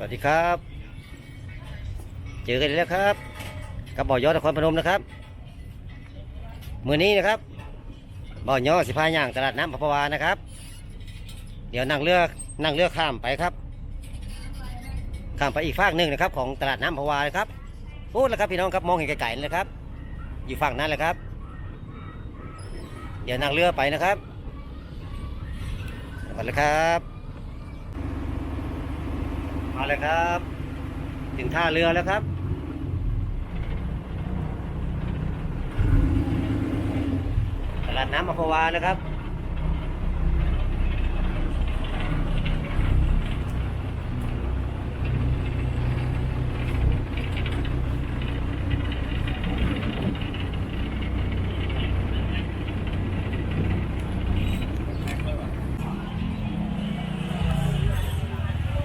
สวัสดีครับ เจอกันอีกแล้วครับกับบ่อยอดนครพนมนะครับมือนี้นะครับบ่อยอสิพาย่างตลาดน้ำพะพวานะครับ เดี๋ยวนั่งเรือนั่งเรือข้ามไปครับ ข้ามไปอีกฝั่งหนึ่งนะครับ ของตลาดน้ำพะวานะครับพูดแล้วครับพี่น้องครับมองเห็นไกลๆเลยครับ อยู่ฝั่งนั้นแหละครับ เดี๋ยวนั่งเรือไปนะครับไปเลยครับ มาเลยครับถึงท่าเรือแล้วครับ ตลาดน้ำอัมพวานะครับ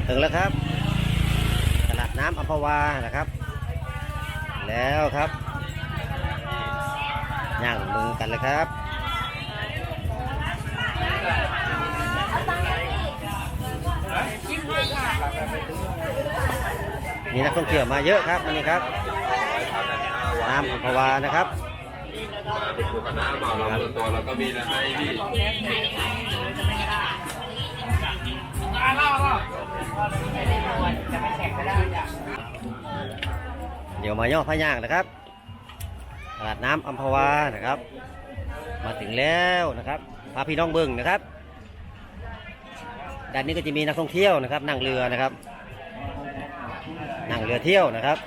ถึงแล้วครับ ลาดน้ำอัมพวานะครับ แล้วครับย่างมือกันเลยครับมีนักท่องเที่ยวมาเยอะครับวันนี้ครับน้ำขอัมพวานะครับเป็นตัวคณะเมาเราตัวเราก็มีนะให้พี่ เดี๋ยวมาย่อพะย่างนะครับตลาดน้ำอัมพวานะครับ มาถึงแล้วนะครับพาพี่น้องเบิ้งนะครับด้านนี้ก็จะมีนักท่องเที่ยวนะครับ นั่งเรือนะครับ นั่งเรือเที่ยวนะครับ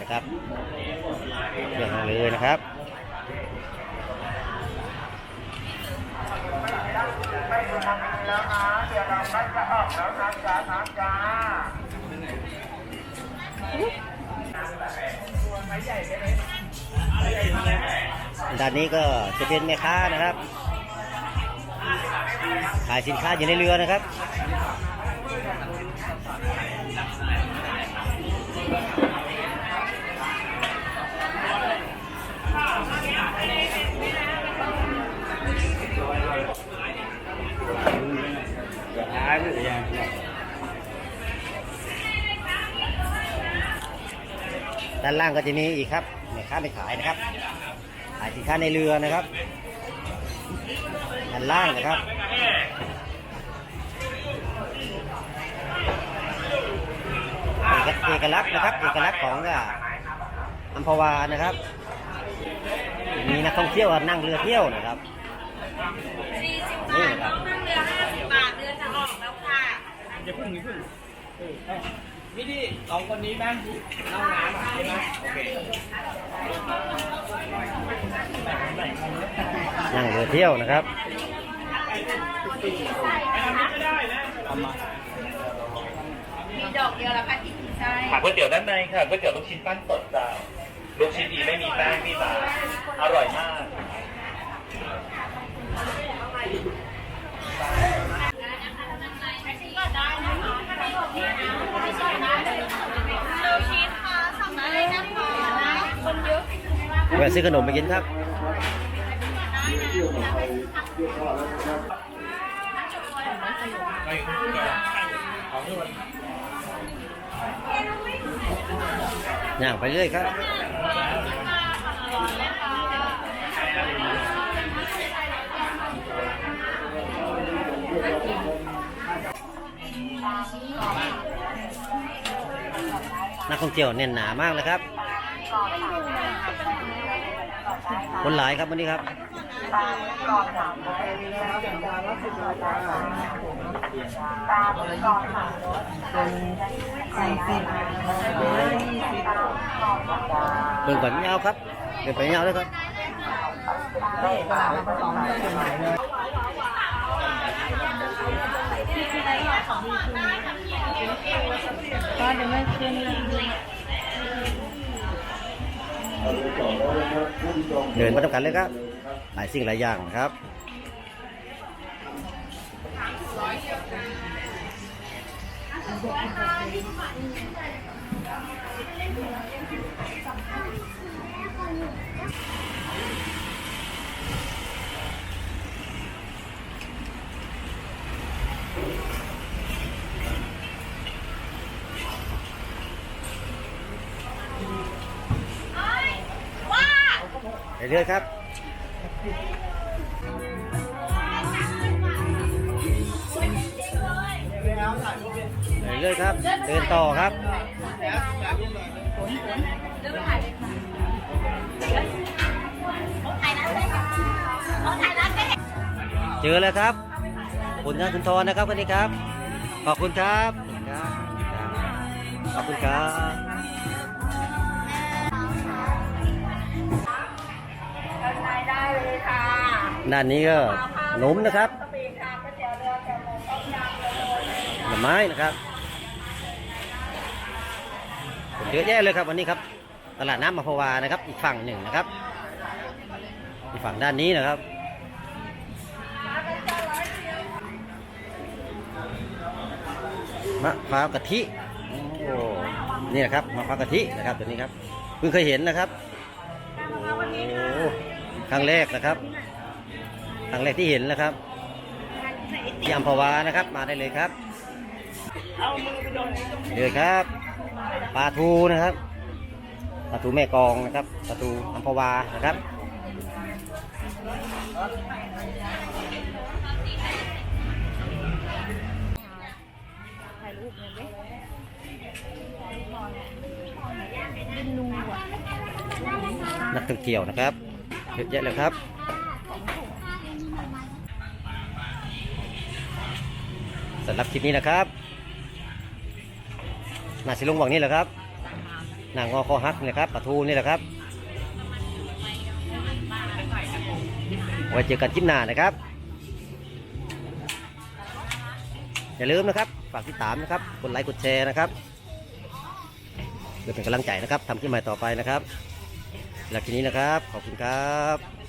นะครับเรือนั่งเรือนะครับด้า ด้านนี้ก็จะเป็นแม่ค้านะครับ ขายสินค้าอยู่ในเรือนะครับขายหรือยัง ด้านล่างก็จะมีอีกครับแม่ค้าไม่ขายนะครับ ขายสินค้าในเรือนะครับ ด้านล่างนะครับเอกเอกลักษณ์นะครับ เอกลักษณ์ของอะอัมพวานะครับ มีนักท่องเที่ยวนั่งเรือเที่ยวนะครับสี่สิบนี่บาทนะครับต้องนั่งเรือห้าสิบบาทเรือจะออกแล้วค่ะอย่าพึ่งอย่าพึ่งเออเอา พี่ที่สองคนนี้บ้างเล่าน้ำอะใช่ไหมโอเคนั่งเรือเที่ยวนะครับมีดอกเดียวแล้วค่ะที่ใช่ถามก๋วยเตี๋ยวด้านในค่ะก๋วยเตี๋ยวลูกชิ้นปั้นสดจ้าลูกชิ้นดีไม่มีแป้งพี่ตาอร่อยมาก แวซื้อขนมไปกินครับย่างไปเรื่อยครับนักท่องเที่ยวแน่นหนามากเลยครับ คนหลายครับวันนี้ครับเบิ่งก่อนยาวครับเดินไปยาวเลยครับเดิน เดินมาทำกันเลยครับหลายสิ่งหลายอย่างครับ เรื่อยครับไปเรื่อยครับ เดินต่อครับเจอแล้วครับผลงานคุณทรนะครับวันนี้ครับ ขอบคุณครับ ขอบคุณครับ ได้เลยค่ะด้านนี้ก็หนมนะครับกรือแกงหมูต้มยำเลยหน่อไม้นะครับเยอะแยะเลยครับวันนี้ครับตลาดน้ำมะพวานะครับ อีกฝั่งหนึ่งนะครับ อีกฝั่งด้านนี้นะครับมะพร้าวกะทิโอ้นี่นะครับมะพร้าวกะทินะครับตัวนี้ครับเพิ่งเคยเห็นนะครับ ครั้งแรกนะครับ ครั้งแรกที่เห็นนะครับที่อัมพวานะครับ มาได้เลยครับเลยครับปลาทูนะครับปลาทูแม่กองนะครับปลาทูอัมพวานะครับนักท่องเที่ยวนะครับ เยอะแยะเลยครับ สำหรับคลิปนี้นะครับนาสิลงหวังนี่แหละครับนางงอคอฮักนี่แหละครับ ปลาทูนี่แหละครับ ไว้เจอกันคลิปหน้านะครับ อย่าลืมนะครับ ฝากติดตามนะครับ กดไลค์ กดแชร์นะครับเพื่อเป็นกำลังใจนะครับทำคลิปใหม่ต่อไปนะครับ หลักทีนี้นะครับ ขอบคุณครับ